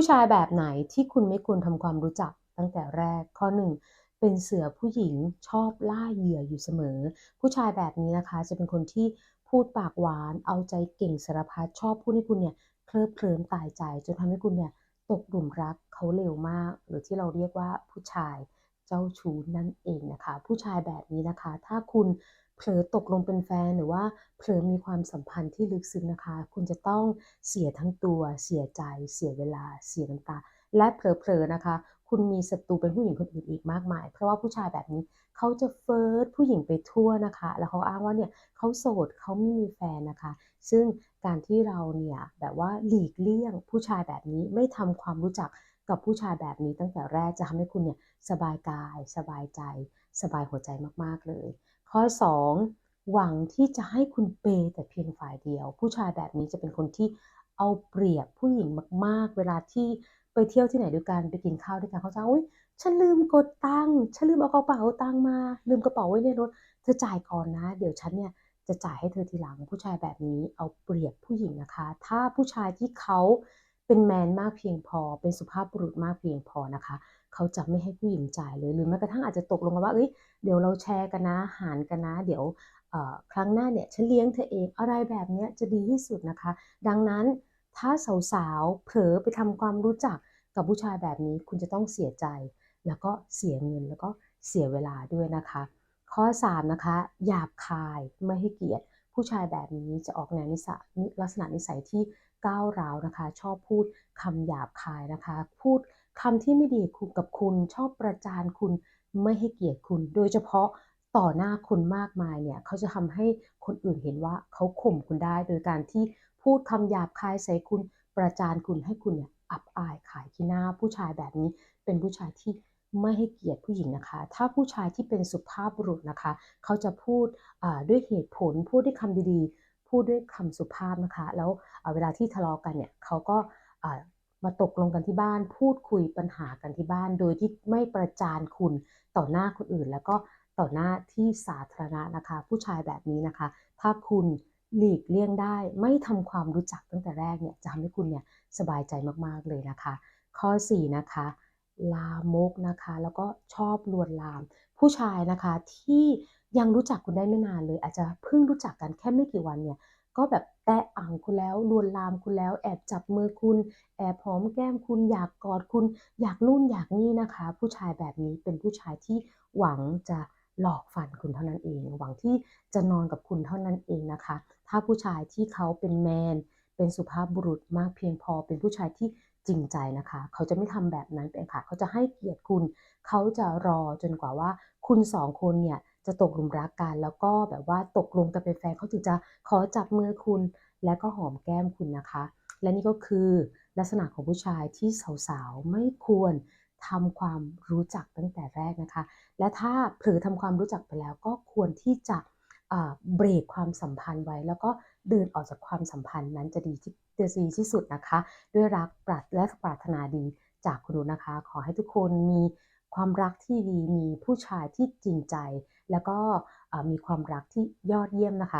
ผู้ชายแบบไหนที่คุณไม่ควรทำความรู้จักตั้งแต่แรกข้อ1เป็นเสือผู้หญิงชอบล่าเหยื่ออยู่เสมอ ผู้ชายแบบนี้นะคะ จะเป็นคนที่พูดปากหวาน เอาใจเก่งสารพัดชอบพูดให้คุณเนี่ยเคลิบเคลิ้มตายใจจนทำให้คุณเนี่ยตกหลุมรักเขาเร็วมาก หรือที่เราเรียกว่าผู้ชายเจ้าชู้นั่นเองนะคะ ผู้ชายแบบนี้นะคะ ถ้าคุณ เผลอตกลงเป็นแฟนหรือว่าเผลอมีความสัมพันธ์ที่ลึกซึ้งนะคะ คุณจะต้องเสียทั้งตัว เสียใจ เสียเวลา เสียน้ำตา และเผลอๆนะคะ คุณมีศัตรูเป็นผู้หญิงคนอื่นอีกมากมาย เพราะว่าผู้ชายแบบนี้เขาจะเฟิร์สผู้หญิงไปทั่วนะคะ แล้วเขาอ้างว่าเนี่ยเขาโสดเขาไม่มีแฟนนะคะ ซึ่งการที่เราเนี่ยแบบว่าหลีกเลี่ยงผู้ชายแบบนี้ไม่ทำความรู้จักกับผู้ชายแบบนี้ตั้งแต่แรกจะทำให้คุณเนี่ยสบายกาย สบายใจ สบายหัวใจมากๆเลย ข้อ 2 หวังที่จะให้คุณเปย์แต่เพียงฝ่ายเดียว ผู้ชายแบบนี้จะเป็นคนที่เอาเปรียบผู้หญิงมาก ๆ เวลาที่ไปเที่ยวที่ไหนด้วยกันไปกินข้าวด้วยกันเขาจะอุ้ยฉันลืมกดตังค์ฉันลืมเอากระเป๋าตังค์มา ลืมกระเป๋าไว้ในรถเธอจ่ายก่อนนะ เดี๋ยวฉันเนี่ยจะจ่ายให้เธอทีหลังผู้ชายแบบนี้เอาเปรียบผู้หญิงนะคะ ถ้าผู้ชายที่เขา เป็นแมนมากเพียงพอ เป็นสุภาพบุรุษมากเพียงพอนะคะ เขาจะไม่ให้ผู้หญิงจ่ายเลยหรือแม้กระทั่งอาจจะตกลงกันว่าเอ้ยเดี๋ยวเราแชร์กันนะหารกันนะ เดี๋ยวครั้งหน้าเนี่ยฉันเลี้ยงเธอเองอะไรแบบนี้จะดีที่สุดนะคะ ดังนั้นถ้าสาวๆเผลอไปทำความรู้จักกับผู้ชายแบบนี้คุณจะต้องเสียใจ แล้วก็เสียเงินแล้วก็เสียเวลาด้วยนะคะ ข้อ 3 นะคะหยาบคายไม่ให้เกียรติ ผู้ชายแบบนี้จะออกแนวนิสัยลักษณะนิสัยที่ก้าวร้าวนะคะ ชอบพูดคำหยาบคายนะคะ พูดคำที่ไม่ดีกับคุณ ชอบประจานคุณไม่ให้เกียรติคุณ โดยเฉพาะต่อหน้าคนมากมายเนี่ยเขาจะทำให้คนอื่นเห็นว่าเขาข่มคุณได้ โดยการที่พูดคำหยาบคายใส่คุณประจานคุณให้คุณเนี่ยอับอายขายขี้หน้าผู้ชายแบบนี้เป็นผู้ชายที่ ไม่ให้เกียรติผู้หญิงนะคะ ถ้าผู้ชายที่เป็นสุภาพบุรุษนะคะ เขาจะพูดด้วยเหตุผล พูดด้วยคำดีๆ พูดด้วยคำสุภาพนะคะ แล้วเวลาที่ทะเลาะกันเนี่ยเขาก็มาตกลงกันที่บ้าน พูดคุยปัญหากันที่บ้าน โดยที่ไม่ประจานคุณต่อหน้าคนอื่น แล้วก็ต่อหน้าที่สาธารณะนะคะ ผู้ชายแบบนี้นะคะ ถ้าคุณหลีกเลี่ยงได้ไม่ทำความรู้จักตั้งแต่แรกเนี่ยจะทำให้คุณเนี่ยสบายใจมากๆเลยนะคะ ข้อ 4 นะคะ ลามกนะคะ แล้วก็ชอบลวนลาม ผู้ชายนะคะที่ยังรู้จักคุณได้ไม่นานเลย อาจจะเพิ่งรู้จักกันแค่ไม่กี่วันเนี่ยก็แบบแตะอ่างคุณแล้วลวนลามคุณแล้ว แอบจับมือคุณ แอบหอมแก้มคุณอยากกอดคุณ อยากนู่นอยากนี่นะคะ ผู้ชายแบบนี้เป็นผู้ชายที่หวังจะหลอกฝันคุณเท่านั้นเอง หวังที่จะนอนกับคุณเท่านั้นเองนะคะ ถ้าผู้ชายที่เขาเป็นแมน เป็นสุภาพบุรุษมากเพียงพอ เป็นผู้ชายที่จริงใจนะคะ เขาจะไม่ทำแบบนั้นเป็นค่ะ เขาจะให้เกียรติคุณ เขาจะรอจนกว่าว่า คุณสองคนเนี่ยจะตกหลุมรักกัน แล้วก็แบบว่าตกลงกันเป็นแฟนเขาถึงจะขอจับมือคุณ และก็หอมแก้มคุณนะคะ และนี่ก็คือลักษณะของผู้ชายที่สาวๆไม่ควรทำความรู้จักตั้งแต่แรกนะคะ และถ้าเผลอทำความรู้จักไปแล้วก็ควรที่จะเบรกความสัมพันธ์ไว้ แล้วก็เดินออกจากความสัมพันธ์นั้นจะดีที่ดีที่สุดนะคะ ด้วยรักปรัดและปรารถนาดีจากคุณนะคะ ขอให้ทุกคนมีความรักที่ดีมีผู้ชายที่จริงใจ แล้วก็มีความรักที่ยอดเยี่ยมนะคะ